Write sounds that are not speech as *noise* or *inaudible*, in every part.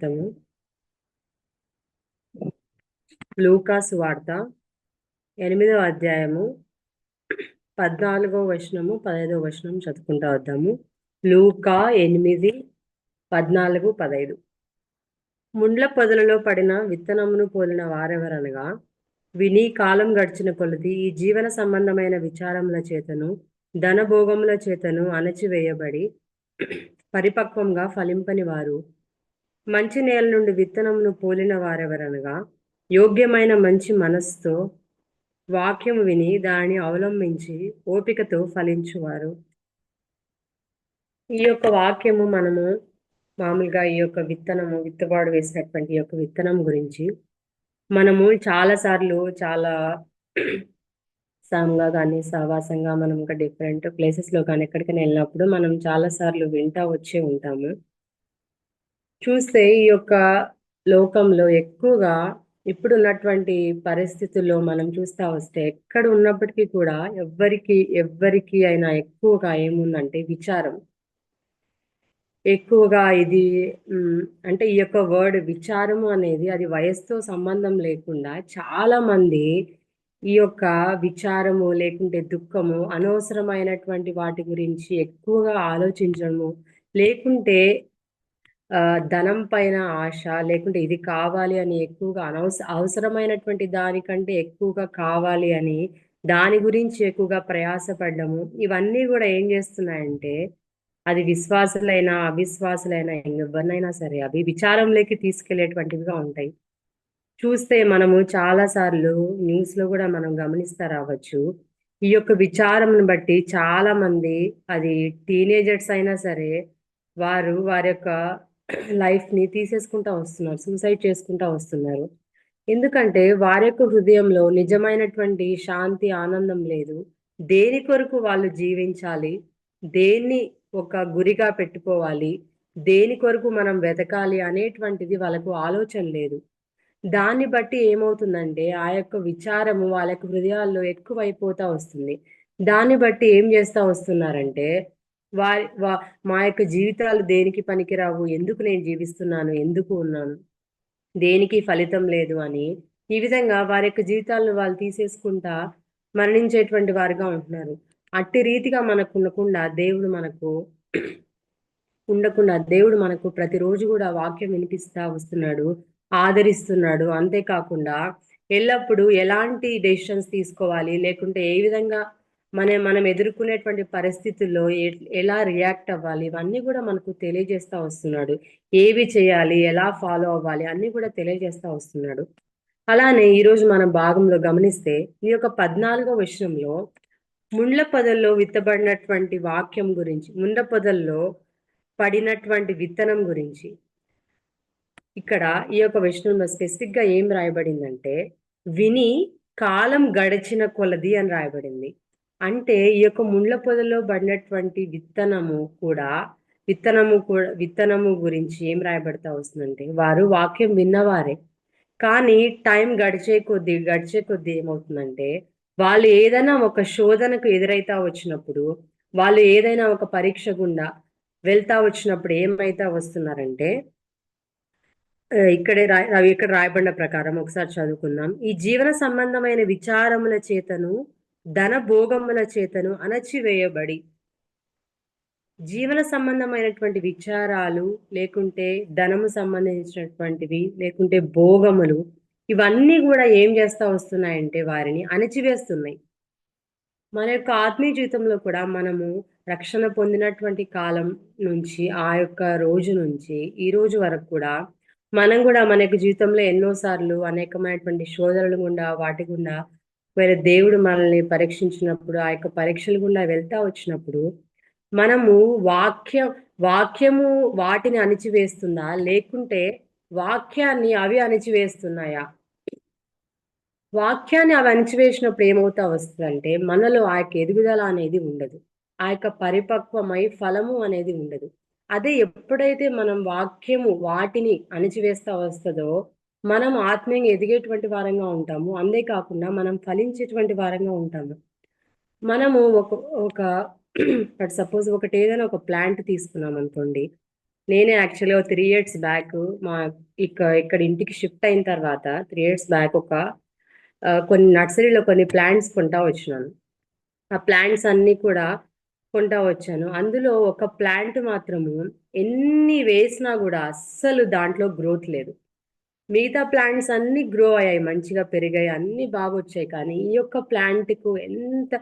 వాక్యార్థము లూకాసు వార్త ఎనిమిదవ అధ్యాయము పద్నాలుగో వచనము పదహైదవ వచనం చదువుకుంటా వద్దాము. లూకా ఎనిమిది పద్నాలుగు పదహైదు. ముండ్ల పొదలలో పడిన విత్తనమును పోలిన వారెవరనగా విని కాలం గడిచిన కొలది ఈ జీవన సంబంధమైన విచారముల చేతను ధనభోగముల చేతను అణచివేయబడి పరిపక్వంగా ఫలింపని వారు మంచి నేల నుండి విత్తనమును పోలిన వారెవరనగా యోగ్యమైన మంచి మనస్సుతో వాక్యము విని దానిని అవలంబించి ఓపికతో ఫలించువారు. ఈ యొక్క వాక్యము మనము మామూలుగా ఈ యొక్క విత్తనము విత్తబాడు వేసినటువంటి ఈ యొక్క విత్తనం గురించి మనము చాలా సార్లు చాలా సాంగా కానీ సావాసంగా మనం ఇంకా డిఫరెంట్ ప్లేసెస్లో కానీ ఎక్కడికైనా వెళ్ళినప్పుడు మనం చాలా సార్లు వింటా వచ్చే ఉంటాము. చూస్తే ఈ యొక్క లోకంలో ఎక్కువగా ఇప్పుడు ఉన్నటువంటి పరిస్థితుల్లో మనం చూస్తా వస్తే ఎక్కడ ఉన్నప్పటికీ కూడా ఎవ్వరికి ఎవ్వరికి అయినా ఎక్కువగా ఏముందంటే విచారం. ఎక్కువగా ఇది అంటే ఈ యొక్క వర్డ్ విచారము అనేది అది వయసుతో సంబంధం లేకుండా చాలా మంది ఈ యొక్క విచారము లేకుంటే దుఃఖము అనవసరమైనటువంటి వాటి గురించి ఎక్కువగా ఆలోచించడము లేకుంటే ధనం పైన ఆశ లేకుంటే ఇది కావాలి అని ఎక్కువగా అనవస అవసరమైనటువంటి దానికంటే ఎక్కువగా కావాలి అని దాని గురించి ఎక్కువగా ప్రయాసపడ్డము ఇవన్నీ కూడా ఏం చేస్తున్నాయంటే అది విశ్వాసులైనా అవిశ్వాసులైనా ఎవరినైనా సరే అవి విచారంలోకి తీసుకెళ్ళేటువంటివిగా ఉంటాయి. చూస్తే మనము చాలా సార్లు న్యూస్లో కూడా మనం గమనిస్తా రావచ్చు. ఈ యొక్క విచారంను బట్టి చాలా మంది అది టీనేజర్స్ అయినా సరే వారు వారి యొక్క లైఫ్ని తీసేసుకుంటా వస్తున్నారు సూసైడ్ చేసుకుంటా వస్తున్నారు. ఎందుకంటే వారి యొక్క హృదయంలో నిజమైనటువంటి శాంతి ఆనందం లేదు. దేని కొరకు వాళ్ళు జీవించాలి? దేన్ని ఒక గురిగా పెట్టుకోవాలి? దేని కొరకు మనం వెతకాలి అనేటువంటిది వాళ్ళకు ఆలోచన లేదు. దాన్ని బట్టి ఏమవుతుందంటే ఆ యొక్క విచారము వాళ్ళ యొక్క హృదయాల్లో ఎక్కువైపోతా వస్తుంది. దాన్ని బట్టి ఏం చేస్తా వస్తున్నారంటే వారి మా యొక్క జీవితాలు దేనికి పనికిరావు? ఎందుకు నేను జీవిస్తున్నాను? ఎందుకు ఉన్నాను? దేనికి ఫలితం లేదు అని ఈ విధంగా వారి యొక్క జీవితాలను వాళ్ళు తీసేసుకుంటా మరణించేటువంటి వారుగా ఉంటున్నారు. అట్టి రీతిగా మనకు ఉండకుండా దేవుడు మనకు *clears throat* ఉండకుండా దేవుడు మనకు ప్రతిరోజు కూడా వాక్యం వినిపిస్తా వస్తున్నాడు ఆదరిస్తున్నాడు. అంతేకాకుండా ఎల్లప్పుడూ ఎలాంటి డెసిషన్స్ తీసుకోవాలి? లేకుంటే ఏ విధంగా మన మనం ఎదుర్కొనేటువంటి పరిస్థితుల్లో ఎలా రియాక్ట్ అవ్వాలి? ఇవన్నీ కూడా మనకు తెలియజేస్తా వస్తున్నాడు. ఏవి చేయాలి? ఎలా ఫాలో అవ్వాలి? అన్ని కూడా తెలియజేస్తా వస్తున్నాడు. అలానే ఈరోజు మనం భాగంలో గమనిస్తే ఈ యొక్క పద్నాలుగో విషయంలో ముండ్ల పొదల్లో విత్తబడినటువంటి వాక్యం గురించి ముండ్ల పొదల్లో పడినటువంటి విత్తనం గురించి. ఇక్కడ ఈ యొక్క విషయంలో స్పెసిఫిక్గా ఏం రాయబడిందంటే విని కాలం గడిచిన కొలది అని రాయబడింది. అంటే ఈ యొక్క ముండ్ల పొదలో పడినటువంటి విత్తనము కూడా విత్తనము కూడా విత్తనము గురించి ఏం రాయబడతా వస్తుందంటే వారు వాక్యం విన్నవారే. కానీ టైం గడిచే కొద్దీ గడిచే కొద్దీ ఏమవుతుందంటే వాళ్ళు ఏదైనా ఒక శోధనకు ఎదురైతా వచ్చినప్పుడు వాళ్ళు ఏదైనా ఒక పరీక్ష గుండా వెళ్తా వచ్చినప్పుడు ఏమైతా వస్తున్నారంటే ఇక్కడే రా ఇక్కడ రాయబడిన ప్రకారం ఒకసారి చదువుకుందాం. ఈ జీవన సంబంధమైన విచారముల చేతను ధన భోగముల చేతను అణచివేయబడి జీవన సంబంధమైనటువంటి విచారాలు లేకుంటే ధనము సంబంధించినటువంటివి లేకుంటే భోగములు ఇవన్నీ కూడా ఏం చేస్తా వస్తున్నాయంటే వారిని అణచివేస్తున్నాయి. మన యొక్క ఆత్మీయ జీవితంలో కూడా మనము రక్షణ పొందినటువంటి కాలం నుంచి ఆ యొక్క రోజు నుంచి ఈ రోజు వరకు కూడా మనం కూడా మన యొక్క జీవితంలో ఎన్నోసార్లు అనేకమైనటువంటి శోధనలు గుండా వాటి గుండా వేరే దేవుడు మనల్ని పరీక్షించినప్పుడు ఆ యొక్క పరీక్షల గుండా వెళ్తా వచ్చినప్పుడు మనము వాక్య వాక్యము వాటిని అణిచివేస్తుందా? లేకుంటే వాక్యాన్ని అవి అణిచివేస్తున్నాయా? వాక్యాన్ని అవి అణిచివేసినప్పుడు ఏమవుతా వస్తుందంటే మనలో ఆ యొక్క ఎదుగుదల అనేది ఉండదు. ఆ యొక్క పరిపక్వమై ఫలము అనేది ఉండదు. అదే ఎప్పుడైతే మనం వాక్యము వాటిని అణిచివేస్తా వస్తుందో మనం ఆత్మీయంగా ఎదిగేటువంటి వారంగా ఉంటాము. అంతేకాకుండా మనం ఫలించేటువంటి వారంగా ఉంటాము. మనము ఒక ఒక *clears throat* సపోజ్ ఒకటి ఏదైనా ఒక ప్లాంట్ తీసుకున్నాం అనుకోండి. నేనే యాక్చువల్గా త్రీ ఇయర్స్ బ్యాక్ మా ఇక ఇక్కడ ఇంటికి షిఫ్ట్ అయిన తర్వాత త్రీ ఇయర్స్ బ్యాక్ ఒక కొన్ని నర్సరీలో కొన్ని ప్లాంట్స్ కొంటా వచ్చినాను. ఆ ప్లాంట్స్ అన్నీ కూడా కొంటా వచ్చాను. అందులో ఒక ప్లాంట్ మాత్రము ఎన్ని వేసినా కూడా అస్సలు దాంట్లో గ్రోత్ లేదు. మిగతా ప్లాంట్స్ అన్ని గ్రో అయ్యాయి మంచిగా పెరిగాయి అన్ని బాగా వచ్చాయి కానీ ఈ యొక్క ప్లాంట్కు ఎంత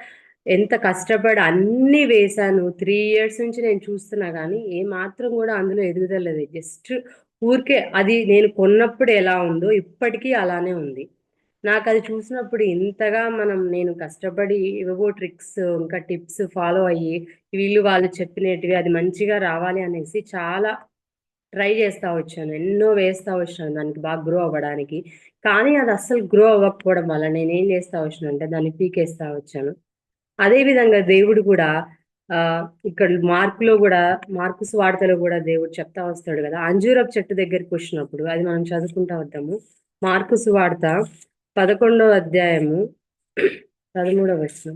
ఎంత కష్టపడి అన్ని వేశాను. త్రీ ఇయర్స్ నుంచి నేను చూస్తున్నా కానీ ఏ మాత్రం కూడా అందులో ఎదుగుదలేదు జస్ట్ ఊరికే అది నేను కొన్నప్పుడు ఎలా ఉందో ఇప్పటికీ అలానే ఉంది. నాకు అది చూసినప్పుడు ఇంతగా మనం నేను కష్టపడి ఏవో ట్రిక్స్ ఇంకా టిప్స్ ఫాలో అయ్యి వీళ్ళు వాళ్ళు చెప్పినట్టువి అది మంచిగా రావాలి అనేసి చాలా ట్రై చేస్తా వచ్చాను. ఎన్నో వేస్తా వచ్చాను దానికి బాగా గ్రో అవ్వడానికి. కానీ అది అస్సలు గ్రో అవ్వకపోవడం వల్ల నేను ఏం చేస్తా వచ్చాను అంటే దాన్ని పీకేస్తా వచ్చాను. అదే విధంగా దేవుడు కూడా ఆ ఇక్కడ మార్కులో కూడా మార్కుస్ వార్తలో కూడా దేవుడు చెప్తా వస్తాడు కదా. అంజూరపు చెట్టు దగ్గరికి వచ్చినప్పుడు అది మనం చదువుకుంటా వద్దాము. మార్కుస్ వార్త పదకొండవ అధ్యాయము పదమూడవ వర్షం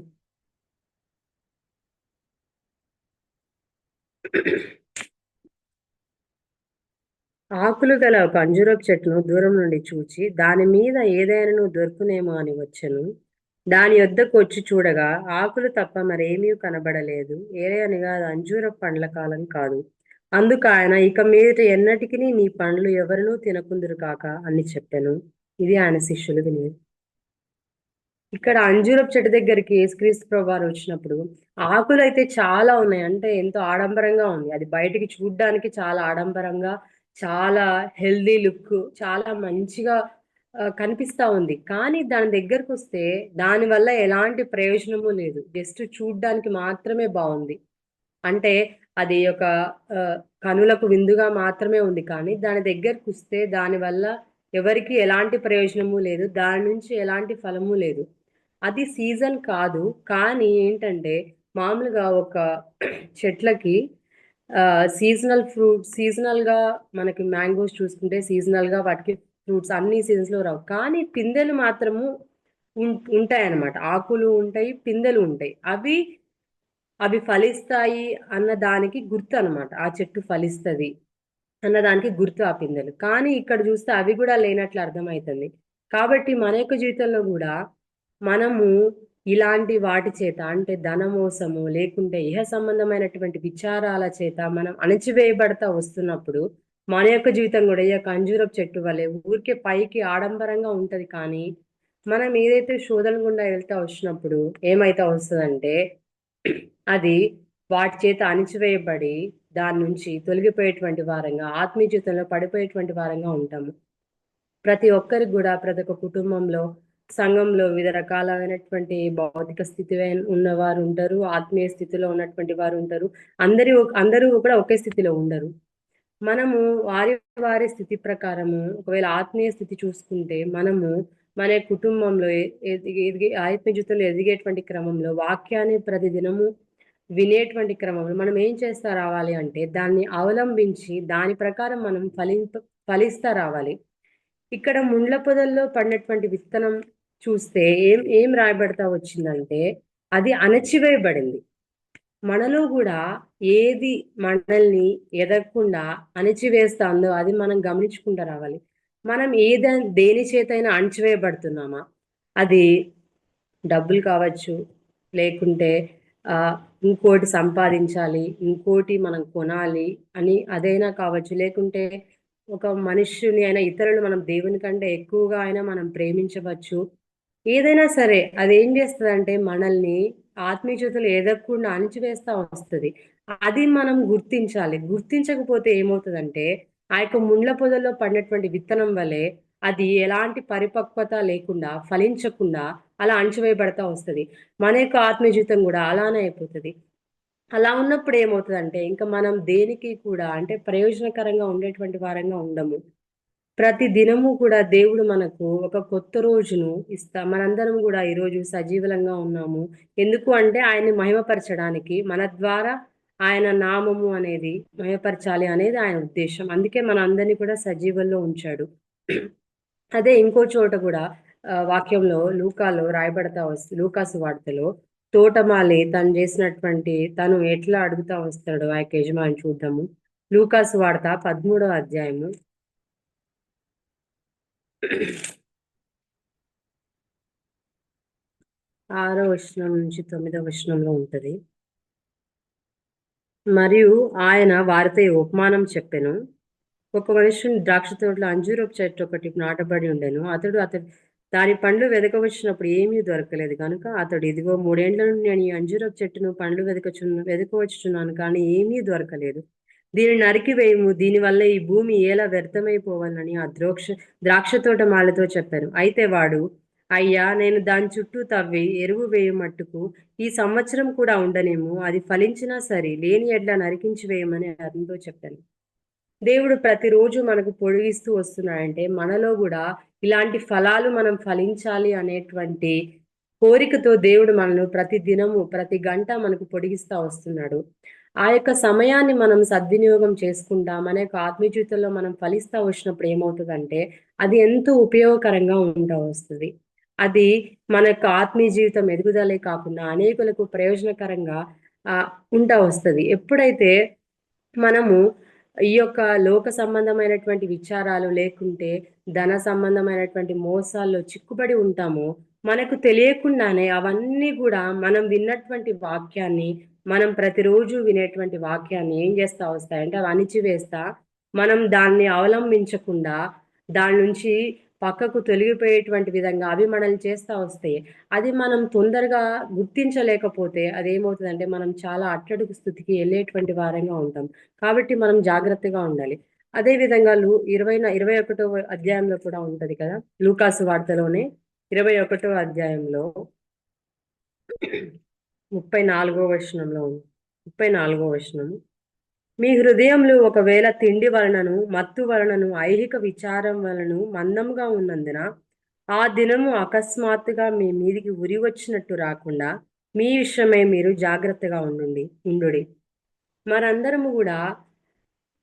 ఆకులు గల ఒక చెట్టును దూరం నుండి చూచి దాని మీద ఏదైనా దొరుకునేమో అని వచ్చను. దాని వద్దకు వచ్చి చూడగా ఆకులు తప్ప మరేమీ కనబడలేదు. ఏరే అనగా అది అంజూర పండ్ల కాలం కాదు. అందుకు ఆయన ఇక మీద ఎన్నటికి నీ పండ్లు ఎవరినూ తినకుందురు కాక అని చెప్పాను. ఇది ఆయన శిష్యులు విని. ఇక్కడ అంజూరపు చెట్టు దగ్గరికి యేసుక్రీస్తు ప్రభావం వచ్చినప్పుడు ఆకులు అయితే చాలా ఉన్నాయి. అంటే ఎంతో ఆడంబరంగా ఉంది. అది బయటికి చూడ్డానికి చాలా ఆడంబరంగా చాలా హెల్దీ లుక్ చాలా మంచిగా కనిపిస్తా ఉంది. కానీ దాని దగ్గరకు వస్తే దాని వల్ల ఎలాంటి ప్రయోజనము లేదు. జస్ట్ చూడ్డానికి మాత్రమే బాగుంది. అంటే అది ఒక కనులకు విందుగా మాత్రమే ఉంది. కానీ దాని దగ్గరకు వస్తే దానివల్ల ఎవరికి ఎలాంటి ప్రయోజనము లేదు. దాని నుంచి ఎలాంటి ఫలము లేదు. అది సీజన్ కాదు. కానీ ఏంటంటే మామూలుగా ఒక చెట్లకి సీజనల్ ఫ్రూట్ సీజనల్గా మనకి మ్యాంగోస్ చూసుకుంటే సీజనల్గా వాటికి ఫ్రూట్స్ అన్ని సీజన్స్లో రావు. కానీ పిందెలు మాత్రము ఉంటాయి అన్నమాట ఆకులు ఉంటాయి పిందెలు ఉంటాయి. అవి అవి ఫలిస్తాయి అన్న దానికి గుర్తు అనమాట ఆ చెట్టు ఫలిస్తుంది అన్న దానికి గుర్తు ఆ పిందెలు. కానీ ఇక్కడ చూస్తే అవి కూడా లేనట్లు అర్థమవుతుంది కాబట్టి మన యొక్క జీవితంలో కూడా మనము ఇలాంటి వాటి చేత అంటే ధనమోసము లేకుంటే ఇహ సంబంధమైనటువంటి విచారాల చేత మనం అణచివేయబడతా వస్తున్నప్పుడు మన యొక్క జీవితం కూడా ఈ యొక్క అంజూరపు చెట్టు వలె ఊరికే పైకి ఆడంబరంగా ఉంటది కానీ మనం ఏదైతే శోధన గుండా వెళ్తా వచ్చినప్పుడు ఏమైతే వస్తుందంటే అది వాటి చేత అణిచివేయబడి దాని నుంచి తొలగిపోయేటువంటి వారంగా ఆత్మీయ జీవితంలో పడిపోయేటువంటి వారంగా ఉంటాము. ప్రతి ఒక్కరికి కూడా ప్రతి ఒక్క కుటుంబంలో సంఘంలో వివిధ రకాలైనటువంటి భౌతిక స్థితి ఉన్నవారు ఉంటారు ఆత్మీయ స్థితిలో ఉన్నటువంటి వారు ఉంటారు. అందరి అందరూ కూడా ఒకే స్థితిలో ఉండరు. మనము వారి వారి స్థితి ప్రకారము ఒకవేళ ఆత్మీయ స్థితి చూసుకుంటే మనము మన కుటుంబంలో ఎదిగే ఆత్మీయ జీవితంలో ఎదిగేటువంటి క్రమంలో వాక్యాన్ని ప్రతిదినము వినేటువంటి క్రమంలో మనం ఏం చేస్తా రావాలి అంటే దాన్ని అవలంబించి దాని ప్రకారం మనం ఫలింప ఫలిస్తా రావాలి. ఇక్కడ ముండ్ల పొదల్లో పడినటువంటి విత్తనం చూస్తే ఏం ఏం రాయబడతా వచ్చిందంటే అది అణచివేయబడింది. మనలో కూడా ఏది మనల్ని ఎదగకుండా అణచివేస్తుందో అది మనం గమనించుకుంటూ రావాలి. మనం ఏదైనా దేని చేతైనా అణచివేయబడుతున్నామా? అది డబ్బులు కావచ్చు లేకుంటే ఇంకోటి సంపాదించాలి ఇంకోటి మనం కొనాలి అని అదైనా కావచ్చు లేకుంటే ఒక మనుష్యుని అయినా ఇతరులు మనం దేవుని కంటే ఎక్కువగా అయినా మనం ప్రేమించవచ్చు ఏదైనా సరే అది ఏం చేస్తుందంటే మనల్ని మనల్ని ఆత్మీయతలు ఎదగకుండా అణిచివేస్తా వస్తుంది. అది మనం గుర్తించాలి. గుర్తించకపోతే ఏమవుతుందంటే ఆ యొక్క ముండ్ల పొదల్లో పడినటువంటి విత్తనం వలె అది ఎలాంటి పరిపక్వత లేకుండా ఫలించకుండా అలా అణచివేయబడతా వస్తుంది. మన యొక్క ఆత్మీయ జీవితం కూడా అలానే అయిపోతుంది. అలా ఉన్నప్పుడు ఏమవుతుందంటే ఇంకా మనం దేనికి కూడా అంటే ప్రయోజనకరంగా ఉండేటువంటి వారంగా ఉండము. ప్రతి దినము కూడా దేవుడు మనకు ఒక కొత్త రోజును ఇస్తా మనందరం కూడా ఈరోజు సజీవలంగా ఉన్నాము. ఎందుకు అంటే ఆయన్ని మహిమపరచడానికి మన ద్వారా ఆయన నామము అనేది మహిమపరచాలి అనేది ఆయన ఉద్దేశం. అందుకే మన అందరినీ కూడా సజీవంలో ఉంచాడు. అదే ఇంకో చోట కూడా వాక్యంలో లూకాలో రాయబడతా వస్తు లూకాసు వార్తలో తోటమాలి తను చేసినటువంటి తను ఎట్లా అడుగుతా వస్తాడు ఆ యొక్క యజమాని చూద్దాము. లూకాసు వార్త పదమూడవ అధ్యాయము. ఆరో వచనం నుంచి తొమ్మిదో వచనంలో ఉంటది. మరియు ఆయన వారితో ఉపమానం చెప్పాను. ఒక మనుషుని ద్రాక్ష తోటలో అంజూరపు చెట్టు ఒకటి నాటబడి ఉండెను. అతడు అతడు దాని పండ్లు వెదకవచ్చినప్పుడు ఏమీ దొరకలేదు. కనుక అతడు ఇదిగో మూడేండ్ల నుండి నేను ఈ అంజూరపు చెట్టును పండ్లు వెదకచున్న వెదకవచ్చున్నాను కానీ ఏమీ దొరకలేదు. దీన్ని నరికివేయము దీనివల్ల ఈ భూమి ఎలా వ్యర్థమైపోవాలని ఆ ద్రోక్ష ద్రాక్ష తోట మాలతో చెప్పాను అయితే వాడు అయ్యా నేను దాని చుట్టూ తవ్వి ఎరువు వేయమట్టుకు ఈ సంవత్సరం కూడా ఉండనేమో అది ఫలించినా సరే లేని ఎడ్ల నరికించి వేయమని అతనితో చెప్పాను. దేవుడు ప్రతిరోజు మనకు పొడిగిస్తూ వస్తున్నాడంటే మనలో కూడా ఇలాంటి ఫలాలు మనం ఫలించాలి అనేటువంటి కోరికతో దేవుడు మనను ప్రతి దినము ప్రతి గంట మనకు పొడిగిస్తూ వస్తున్నాడు. ఆ యొక్క సమయాన్ని మనం సద్వినియోగం చేసుకుంటా. మన యొక్క ఆత్మీయ జీవితంలో మనం ఫలిస్తా వచ్చినప్పుడు ఏమవుతుందంటే అది ఎంతో ఉపయోగకరంగా ఉంటా వస్తుంది. అది మన యొక్క ఆత్మీయ జీవితం ఎదుగుదలే కాకుండా అనేకులకు ప్రయోజనకరంగా ఆ ఉంటా వస్తుంది. ఎప్పుడైతే మనము ఈ యొక్క లోక సంబంధమైనటువంటి విచారాలు లేకుంటే ధన సంబంధమైనటువంటి మోసాల్లో చిక్కుబడి ఉంటామో మనకు తెలియకుండానే అవన్నీ కూడా మనం విన్నటువంటి వాక్యాన్ని మనం ప్రతిరోజు వినేటువంటి వాక్యాన్ని ఏం చేస్తా వస్తాయంటే అవి అణిచివేస్తా మనం దాన్ని అవలంబించకుండా దాని నుంచి పక్కకు తొలగిపోయేటువంటి విధంగా అవి మనల్ని చేస్తూ వస్తాయి అది మనం తొందరగా గుర్తించలేకపోతే అది ఏమవుతుందంటే మనం చాలా అట్టడుగు స్థితికి వెళ్ళేటువంటి వారంగా ఉంటాం. కాబట్టి మనం జాగ్రత్తగా ఉండాలి. అదే విధంగా లూ ఇరవై ఇరవై ఒకటో అధ్యాయంలో కూడా ఉంటుంది కదా లూకాసు వార్తలోనే? ఇరవై ఒకటో అధ్యాయంలో ముప్పై నాలుగో వచనంలో ముప్పై నాలుగో వచనము మీ హృదయంలో ఒకవేళ తిండి వలనను మత్తు వలనను ఐహిక విచారం వలన మందంగా ఉన్నందున ఆ దినము అకస్మాత్తుగా మీ మీదికి ఉరి వచ్చినట్టు రాకుండా మీ విషయమై మీరు జాగ్రత్తగా ఉండండి ఉండు మనందరము కూడా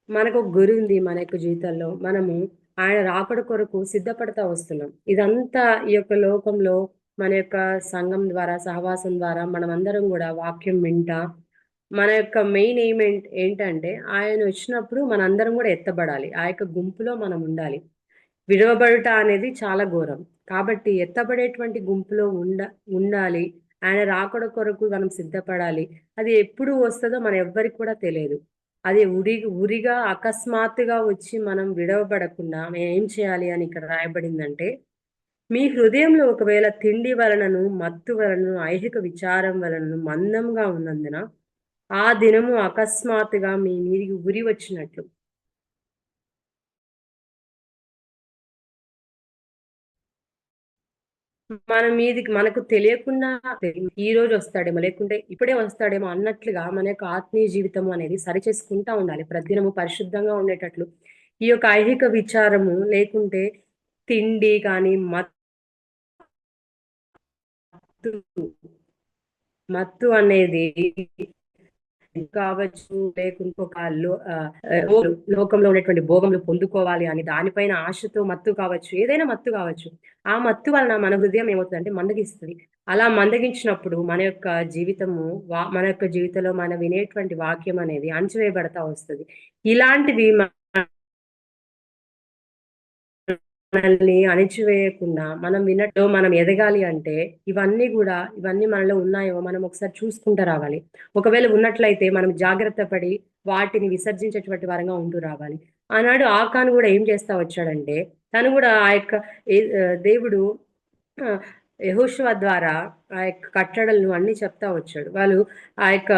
మనకు ఒక గురి ఉంది మన యొక్క జీవితంలో. మనము ఆయన రాకడ కొరకు సిద్ధపడతా వస్తున్నాం. ఇదంతా ఈ యొక్క లోకంలో మన యొక్క సంఘం ద్వారా సహవాసం ద్వారా మనమందరం కూడా వాక్యం వింటా. మన యొక్క మెయిన్ ఎయిమ్ ఏంటంటే ఆయన వచ్చినప్పుడు మనందరం కూడా ఎత్తబడాలి. ఆ యొక్క గుంపులో మనం ఉండాలి. విడవబడుట అనేది చాలా ఘోరం. కాబట్టి ఎత్తబడేటువంటి గుంపులో ఉండ ఉండాలి. ఆయన రాకడ కొరకు మనం సిద్ధపడాలి. అది ఎప్పుడు వస్తుందో మన ఎవ్వరికి కూడా తెలియదు. అది ఉరి ఉరిగా అకస్మాత్తుగా వచ్చి మనం విడవబడకుండా ఏం చేయాలి అని ఇక్కడ రాయబడిందంటే మీ హృదయంలో ఒకవేళ తిండి వలనను మత్తు వలనను ఐహిక విచారం వలనను మందంగా ఉన్నందున ఆ దినము అకస్మాత్తుగా మీ మీదికి ఉరి వచ్చినట్లు. మన మీదికి మనకు తెలియకుండా ఈ రోజు వస్తాడేమో లేకుంటే ఇప్పుడే వస్తాడేమో అన్నట్లుగా మన యొక్క ఆత్మీయ జీవితం అనేది సరి చేసుకుంటా ఉండాలి. ప్రతిదినము పరిశుద్ధంగా ఉండేటట్లు. ఈ యొక్క ఐహిక విచారము లేకుంటే తిండి కానీ మత్తు మత్తు అనేది కావచ్చు లేకుంటే లోకంలో ఉన్నటువంటి భోగములు పొందుకోవాలి అని దానిపైన ఆశతో మత్తు కావచ్చు ఏదైనా మత్తు కావచ్చు ఆ మత్తు వలన మన హృదయం ఏమవుతుందంటే మందగిస్తుంది. అలా మందగించినప్పుడు మన యొక్క జీవితము మన యొక్క జీవితంలో మనం వినేటువంటి వాక్యం అనేది అణచివేయబడతా వస్తుంది. ఇలాంటివి మనల్ని అణిచివేయకుండా మనం విన్నట్టు మనం ఎదగాలి అంటే ఇవన్నీ కూడా ఇవన్నీ మనలో ఉన్నాయో మనం ఒకసారి చూసుకుంటూ రావాలి. ఒకవేళ ఉన్నట్లయితే మనం జాగ్రత్త పడి వాటిని విసర్జించేటువంటి వారంగా ఉంటూ రావాలి. ఆనాడు ఆకాను కూడా ఏం చేస్తా వచ్చాడంటే తను కూడా ఆ యొక్క దేవుడు యహోశివ ద్వారా ఆ యొక్క కట్టడలను అన్ని చెప్తా వచ్చాడు. వాళ్ళు ఆ యొక్క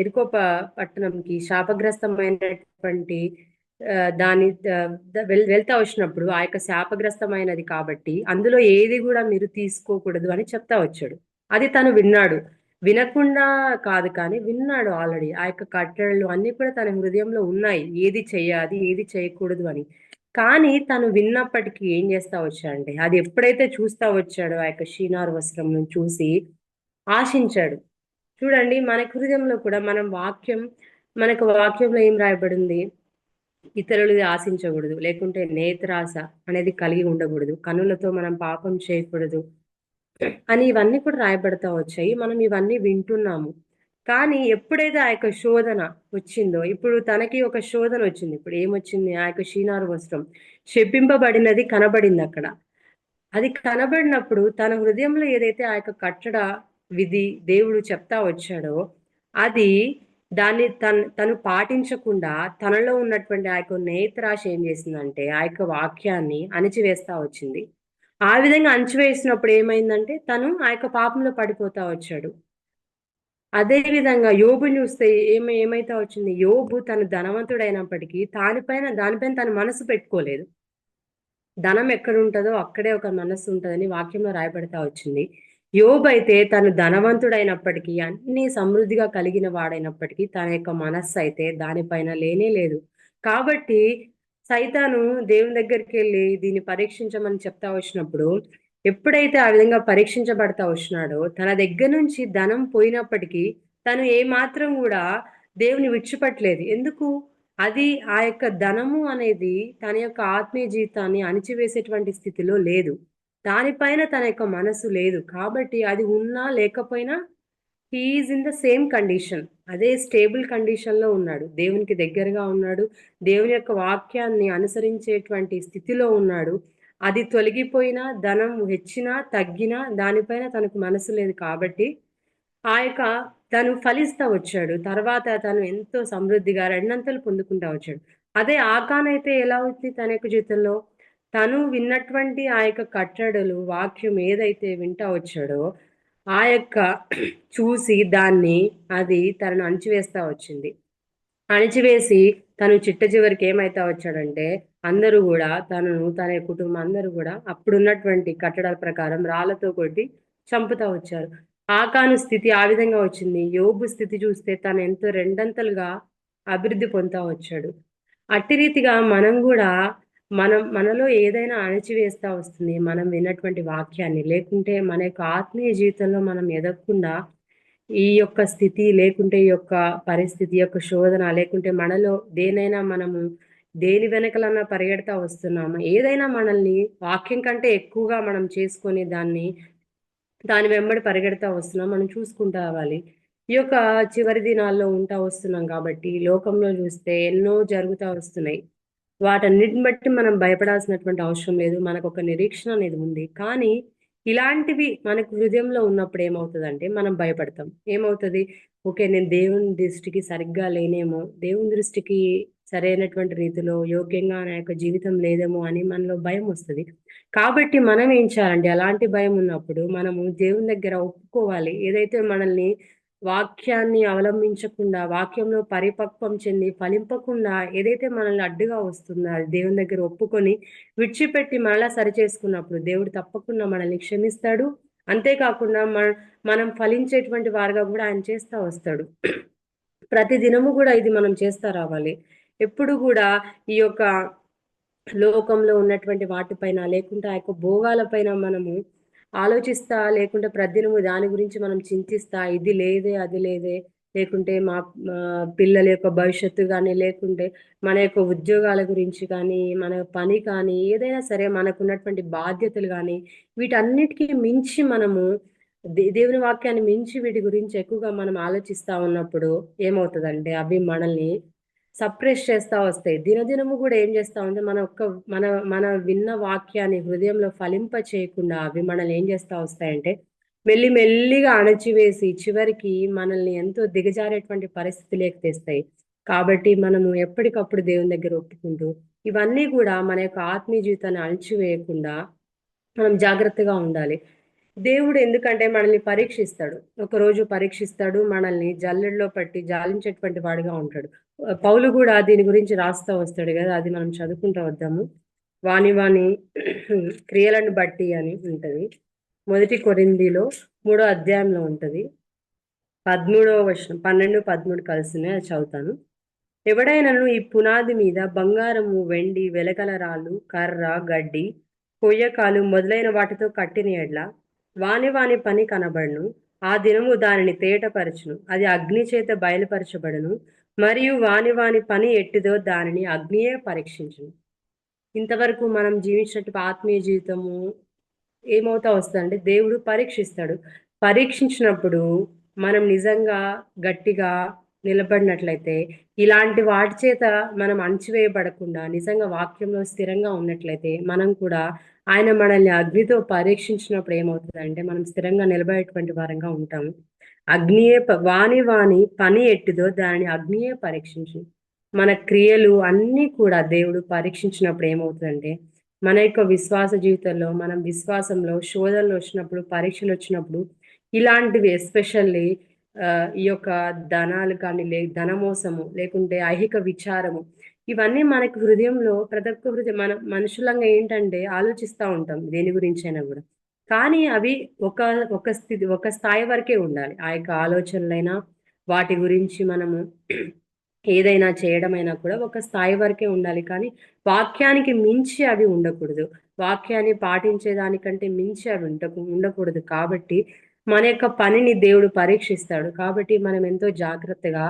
ఎరుకోప పట్టణంకి శాపగ్రస్తమైనటువంటి దాని వెళ్తా వచ్చినప్పుడు ఆ యొక్క శాపగ్రస్తమైనది కాబట్టి అందులో ఏది కూడా మీరు తీసుకోకూడదు అని చెప్తా వచ్చాడు. అది తను విన్నాడు. వినకుండా కాదు కానీ విన్నాడు ఆల్రెడీ. ఆ యొక్క కట్టడలు అన్ని కూడా తన హృదయంలో ఉన్నాయి. ఏది చేయాలి ఏది చేయకూడదు అని. కానీ తను విన్నప్పటికీ ఏం చేస్తా వచ్చాడంటే అది ఎప్పుడైతే చూస్తా వచ్చాడో ఆ యొక్క షీనార్ వస్త్రంను చూసి ఆశించాడు. చూడండి మన హృదయంలో కూడా మనం వాక్యం మనకు వాక్యంలో ఏం రాయబడింది? ఇతరులది ఆశించకూడదు లేకుంటే నేత్రాశ అనేది కలిగి ఉండకూడదు. కనులతో మనం పాపం చేయకూడదు అని ఇవన్నీ కూడా రాయబడతా వచ్చాయి. మనం ఇవన్నీ వింటున్నాము. కానీ ఎప్పుడైతే ఆ యొక్క శోధన వచ్చిందో ఇప్పుడు తనకి ఒక శోధన వచ్చింది. ఇప్పుడు ఏమొచ్చింది? ఆ యొక్క షీనారు వస్త్రం. శపింపబడినది కనబడింది అక్కడ. అది కనబడినప్పుడు తన హృదయంలో ఏదైతే ఆ యొక్క కట్టడ విధి దేవుడు చెప్తా వచ్చాడో అది దాన్ని తను తను పాటించకుండా తనలో ఉన్నటువంటి ఆ యొక్క నేత్రాశ ఏం చేసిందంటే ఆ యొక్క వాక్యాన్ని అణిచివేస్తా వచ్చింది. ఆ విధంగా అణచివేసినప్పుడు ఏమైందంటే తను ఆ యొక్క పాపంలో పడిపోతా వచ్చాడు. అదే విధంగా యోబు చూస్తే ఏమై ఏమైతే వచ్చింది? యోబు తను ధనవంతుడైనప్పటికీ దానిపైన దానిపైన తన మనసు పెట్టుకోలేదు. ధనం ఎక్కడ ఉంటుందో అక్కడే ఒక మనస్సు ఉంటుందని వాక్యంలో రాయబడతా వచ్చింది. యోబైతే అయితే తను ధనవంతుడైనప్పటికీ అన్ని సమృద్ధిగా కలిగిన వాడైనప్పటికీ తన యొక్క మనస్సు అయితే దానిపైన లేనే లేదు. కాబట్టి సైతాను దేవుని దగ్గరికి వెళ్ళి దీన్ని పరీక్షించమని చెప్తా వచ్చినప్పుడు ఎప్పుడైతే ఆ విధంగా పరీక్షించబడతా వచ్చినాడో తన దగ్గర నుంచి ధనం పోయినప్పటికీ తను ఏ మాత్రం కూడా దేవుని విడిచిపెట్టలేదు. ఎందుకు? అది ఆ యొక్క ధనము అనేది తన యొక్క ఆత్మీయ జీవితాన్ని అణిచివేసేటువంటి స్థితిలో లేదు. దానిపైన తన యొక్క మనసు లేదు. కాబట్టి అది ఉన్నా లేకపోయినా he is in the same condition అదే స్టేబుల్ కండిషన్లో ఉన్నాడు. దేవునికి దగ్గరగా ఉన్నాడు. దేవుని యొక్క వాక్యాన్ని అనుసరించేటువంటి స్థితిలో ఉన్నాడు. అది తొలగిపోయినా ధనం హెచ్చినా తగ్గినా దానిపైన తనకు మనసు లేదు కాబట్టి ఆ యొక్క తను ఫలిస్తా వచ్చాడు. తర్వాత తను ఎంతో సమృద్ధిగా రెండంతలు పొందుకుంటా వచ్చాడు. అదే ఆకానైతే ఎలా అవుతుంది తన యొక్క జీవితంలో? తను విన్నటువంటి ఆ యొక్క కట్టడలు వాక్యం ఏదైతే వింటా వచ్చాడో ఆ యొక్క *clears throat* చూసి దాన్ని అది తనను అణచివేస్తా వచ్చింది. అణిచివేసి తను చిట్ట చివరికి ఏమైతా వచ్చాడంటే అందరూ కూడా తనను తన కుటుంబం అందరూ కూడా అప్పుడున్నటువంటి కట్టడాల ప్రకారం రాళ్ళతో కొట్టి చంపుతా వచ్చారు. ఆకాను స్థితి ఆ విధంగా వచ్చింది. యోబు స్థితి చూస్తే తను ఎంతో రెండంతలుగా అభివృద్ధి పొందుతా వచ్చాడు. అట్టి రీతిగా మనం కూడా మనం మనలో ఏదైనా అణచివేస్తా వస్తుంది. మనం విన్నటువంటి వాక్యాన్ని. లేకుంటే మన యొక్క ఆత్మీయ జీవితంలో మనం ఎదగకుండా ఈ యొక్క స్థితి లేకుంటే ఈ యొక్క పరిస్థితి యొక్క శోధన లేకుంటే మనలో దేనైనా మనము దేని వెనకలన్నా పరిగెడతా వస్తున్నాము? ఏదైనా మనల్ని వాక్యం కంటే ఎక్కువగా మనం చేసుకొని దాన్ని దాని వెంబడి పరిగెడతా వస్తున్నాం. మనం చూసుకుంటా అవ్వాలి ఈ యొక్క చివరి దినాల్లో ఉంటా వస్తున్నాం కాబట్టి లోకంలో చూస్తే ఎన్నో జరుగుతూ వస్తున్నాయి. వాటన్నిటిని బట్టి మనం భయపడాల్సినటువంటి అవసరం లేదు. మనకు ఒక నిరీక్షణ అనేది ఉంది. కానీ ఇలాంటివి మనకు హృదయంలో ఉన్నప్పుడు ఏమవుతుందంటే మనం భయపడతాం. ఏమవుతుంది? ఓకే నేను దేవుని దృష్టికి సరిగ్గా లేనేమో దేవుని దృష్టికి సరైనటువంటి రీతిలో యోగ్యంగా నా యొక్క జీవితం లేదేమో అని మనలో భయం వస్తుంది. కాబట్టి మనం ఏం చేయాలంటే అలాంటి భయం ఉన్నప్పుడు మనము దేవుని దగ్గర ఒప్పుకోవాలి. ఏదైతే మనల్ని వాక్యాన్ని అవలంబించకుండా వాక్యంలో పరిపక్వం చెంది ఫలింపకుండా ఏదైతే మనల్ని అడ్డుగా వస్తుందో అది దేవుని దగ్గర ఒప్పుకొని విడిచిపెట్టి మళ్ళా సరి చేసుకున్నప్పుడు దేవుడు తప్పకుండా మనల్ని క్షమిస్తాడు. అంతేకాకుండా మన మనం ఫలించేటువంటి వారుగా కూడా ఆయన చేస్తా వస్తాడు. ప్రతి దినము కూడా ఇది మనం చేస్తా రావాలి. ఎప్పుడు కూడా ఈ యొక్క లోకంలో ఉన్నటువంటి వాటిపైన లేకుంటే ఆ యొక్క భోగాలపైన మనము ఆలోచిస్తా లేకుంటే ప్రతిదినము దాని గురించి మనం చింతిస్తా ఇది లేదే అది లేదే. లేకుంటే మా పిల్లల యొక్క భవిష్యత్తు కానీ లేకుంటే మన యొక్క ఉద్యోగాల గురించి కానీ మన పని కానీ ఏదైనా సరే మనకు ఉన్నటువంటి బాధ్యతలు కానీ వీటన్నిటికీ మించి మనము దేవుని వాక్యాన్ని మించి వీటి గురించి ఎక్కువగా మనం ఆలోచిస్తా ఉన్నప్పుడు ఏమవుతుందంటే అవి మనల్ని సప్రెస్ చేస్తూ వస్తాయి. దినదినము కూడా ఏం చేస్తా ఉంటే మన ఒక్క మన మన విన్న వాక్యాన్ని హృదయంలో ఫలింప చేయకుండా అవి మనల్ని ఏం చేస్తూ వస్తాయంటే మెల్లి మెల్లిగా అణచివేసి చివరికి మనల్ని ఎంతో దిగజారేటువంటి పరిస్థితులకు తెస్తాయి. కాబట్టి మనము ఎప్పటికప్పుడు దేవుని దగ్గర ఒప్పుకుంటూ ఇవన్నీ కూడా మన యొక్క ఆత్మీయ జీవితాన్ని అణచివేయకుండా మనం జాగ్రత్తగా ఉండాలి. దేవుడు ఎందుకంటే మనల్ని పరీక్షిస్తాడు. ఒకరోజు పరీక్షిస్తాడు మనల్ని జల్లెడలో పట్టి జాలించేటువంటి వాడిగా ఉంటాడు. పౌలు కూడా దీని గురించి రాస్తా వస్తాడు కదా అది మనం చదువుకుంటూ వద్దాము. వాణి వాణి క్రియలను బట్టి అని ఉంటది. మొదటి కొరిందిలో మూడో అధ్యాయంలో ఉంటది. పదమూడవ వర్షం పన్నెండు పదమూడు కలిసినే అది చదువుతాను. ఎవడైనను ఈ పునాది మీద బంగారము వెండి వెలకల రాళ్ళు కర్ర గడ్డి కొయ్యకాలు మొదలైన వాటితో కట్టిన ఎడ్ల వాని వాని పని కనబడును. ఆ దినము దానిని తేటపరచును. అది అగ్ని చేత బయలుపరచబడును. మరియు వాని వాని పని ఎట్టిదో దానిని అగ్నియే పరీక్షించును. ఇంతవరకు మనం జీవించినట్టు ఆత్మీయ జీవితము ఏమవుతా వస్తుందంటే దేవుడు పరీక్షిస్తాడు. పరీక్షించినప్పుడు మనం నిజంగా గట్టిగా నిలబడినట్లయితే ఇలాంటి వాటి చేత మనం అణచివేయబడకుండా నిజంగా వాక్యంలో స్థిరంగా ఉన్నట్లయితే మనం కూడా ఆయన మనల్ని అగ్నితో పరీక్షించినప్పుడు ఏమవుతుందంటే మనం స్థిరంగా నిలబడేటువంటి వారంగా ఉంటాము. అగ్నియే వాణి వాణి పని ఎట్టిదో దానిని అగ్నియే పరీక్షించు. మన క్రియలు అన్నీ కూడా దేవుడు పరీక్షించినప్పుడు ఏమవుతుందంటే మన యొక్క విశ్వాస జీవితంలో మనం విశ్వాసంలో శోధనలు వచ్చినప్పుడు పరీక్షలు వచ్చినప్పుడు ఇలాంటివి ఎస్పెషల్లీ ఈ యొక్క ధనాలు కానీ లే ధనమోసము లేకుంటే ఐహిక విచారము ఇవన్నీ మనకి హృదయంలో ప్రతి ఒక్క హృదయం మన మనుషులంగా ఏంటంటే ఆలోచిస్తూ ఉంటాం దేని గురించి అయినా కూడా. కానీ అవి ఒక ఒక స్థితి ఒక స్థాయి వరకే ఉండాలి. ఆ యొక్క ఆలోచనలైనా వాటి గురించి మనము ఏదైనా చేయడమైనా కూడా ఒక స్థాయి వరకే ఉండాలి. కానీ వాక్యానికి మించి అవి ఉండకూడదు. వాక్యాన్ని పాటించే దానికంటే మించి అవి ఉండకు ఉండకూడదు. కాబట్టి మన యొక్క పనిని దేవుడు పరీక్షిస్తాడు. కాబట్టి మనం ఎంతో జాగ్రత్తగా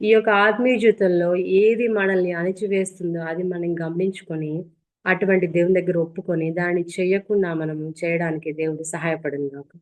ఈ యొక్క ఆత్మీయ జీవితంలో ఏది మనల్ని అణిచివేస్తుందో అది మనం గమనించుకొని అటువంటి దేవుని దగ్గర ఒప్పుకొని దాన్ని చేయకుండా మనము చేయడానికి దేవుడు సహాయపడింది కాక